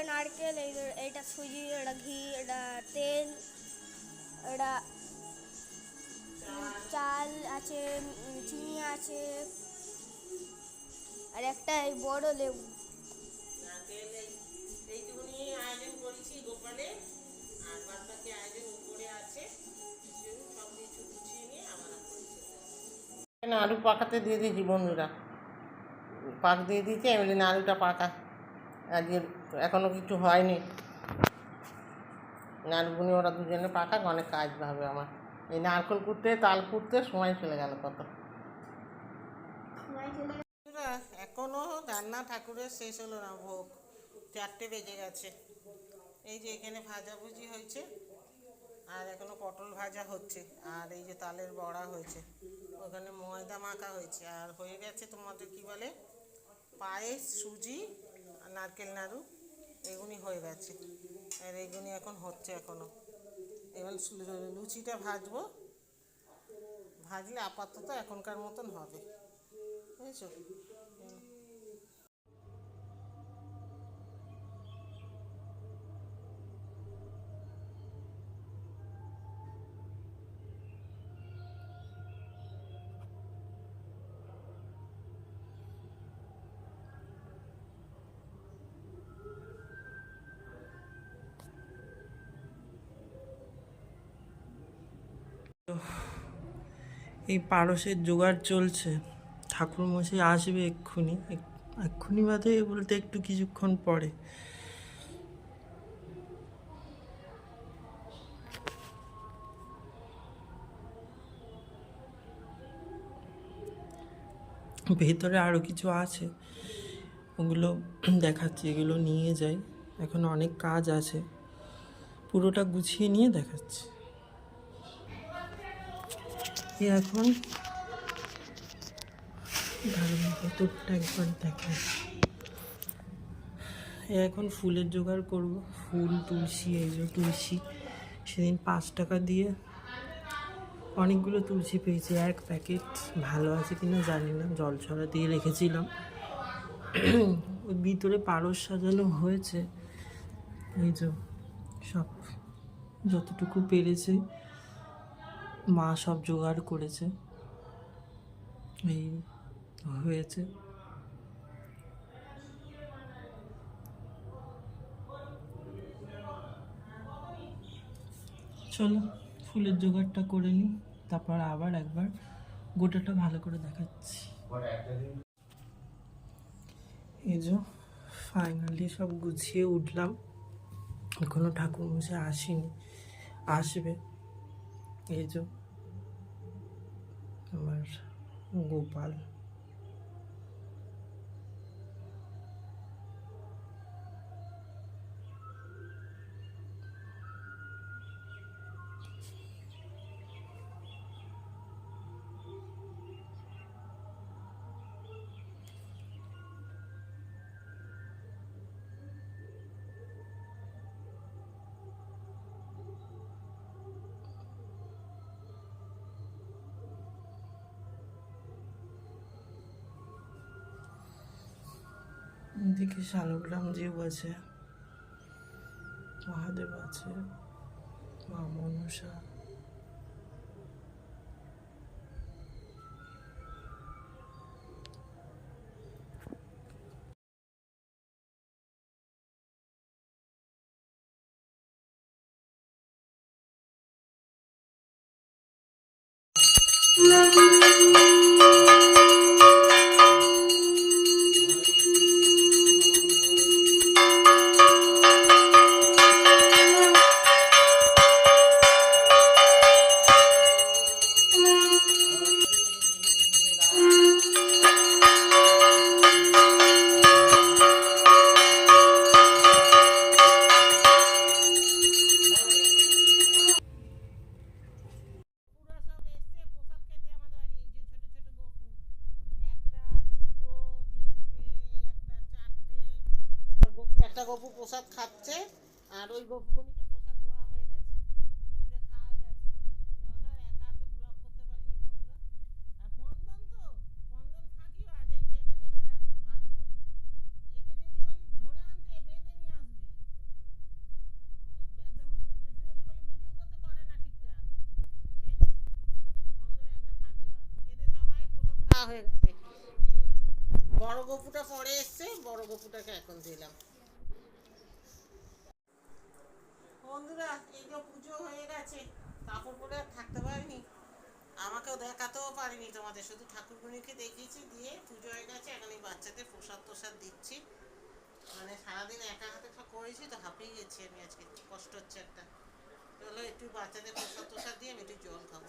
দুটো নারকেল এই এইটা সুজি এটা ঘি এটা তেল এটা চাল আছে চিনি আছে আর একটা এই বড় লেবু। এইটুকুনি আলু পাকাতে দিয়ে দিয়েছি বন্ধুরা। পাক দিয়ে দিয়েছি এমনি আলুটা পাকা। আজকে এখনও কিছু হয়নি। নারগুনি ওরা দুজনে পাকাক অনেক কাজ হবে আমার। এই নারকেল কুটতে তাল কুটতে সময় চলে গেল কত। এখনও রান্না ঠাকুরের শেষ হলো না ভোগ। চারটে বেজে গেছে। এই যে এখানে ভাজাভুজি হয়েছে আর এখনও পটল ভাজা হচ্ছে আর এই যে তালের বড়া হয়েছে। ওখানে ময়দা মাখা হয়েছে আর হয়ে গেছে তোমাদের কি বলে? পায়েস সুজি নারকেল নাড়ু এগুনি হয়ে গেছে। আর এগুনি এখন হচ্ছে এখনও এবার লুচিটা ভাজবো। ভাজলে আপাতত এখনকার মতন হবে। বুঝেছ? এই পারসের জোগাড় চলছে। ঠাকুরমশাই আসবে এক্ষুনি। এক- এক্ষুনি বাদে বলতে একটু কিছুক্ষণ পরে। ভেতরে আরও কিছু আছে। ওগুলো দেখাচ্ছি, এগুলো নিয়ে যাই। এখন অনেক কাজ আছে। পুরোটা গুছিয়ে নিয়ে দেখাচ্ছি। এ এখন। একবার এখন ফুলের জোগাড় করব। ফুল, তুলসী, এই যে তুলসী, সেদিন পাঁচ টাকা দিয়ে অনেকগুলো তুলসী পেয়েছি। এক প্যাকেট ভালো আছে কিনা জানি না, জল ছড়া দিয়ে রেখেছিলাম। ওই ভিতরে পারস সাজানো হয়েছে। এই যে সব যতটুকু পেরেছে। মা সব জোগাড় করেছে। এই হয়েছে। চলো, ফুলের জোগাড়টা করে নিই, তারপর আবার একবার গোটাটা ভালো করে দেখাচ্ছি। এই যে ফাইনালি সব গুছিয়ে উঠলাম। এখনও ঠাকুর মশাই আসেনি, আসবে। এই যে আমার গোপাল এদিকে শালগ্রাম জিউ আছে মহাদেব আছে মা মনসা। পুরো একটা গপু প্রসাদ খাচ্ছে, আর ওই গপুগুলিকে প্রসাদ দেওয়া হয়ে গেছে। খাওয়া হয়ে গেছে। হাতে ব্লক করতে পারিনি বন্ধুরা। আর পন্দন তো, পন্দন আজ এই দেখে দেখে রাখুন, ভালো করে। একে যদি বলি ধরে আনতে, বেঁধে নিয়ে আসবে। একদম যদি বলি ভিডিও করতে পারে না ঠিকঠাক। একদম এদের সবাই প্রসাদ খাওয়া হয়ে গেছে। বড় গপুটা পরে এসছে, বড় গপুটাকে এখন দিলাম। বন্ধুরা, এই যে পুজো হয়ে গেছে। কাপড় পরে আর থাকতে পারিনি। আমাকেও দেখাতেও পারিনি তোমাদের, শুধু ঠাকুরমণিকে দেখিয়েছি দিয়ে পুজো হয়ে গেছে। এখন এই বাচ্চাদের প্রসাদ প্রসাদ দিচ্ছি। মানে সারাদিন একা হাতে করেছি তো হাঁপিয়ে গেছি আমি আজকে, কষ্ট হচ্ছে একটা। চলো একটু বাচ্চাদের প্রসাদ প্রসাদ দিয়ে আমি একটু জল খাব।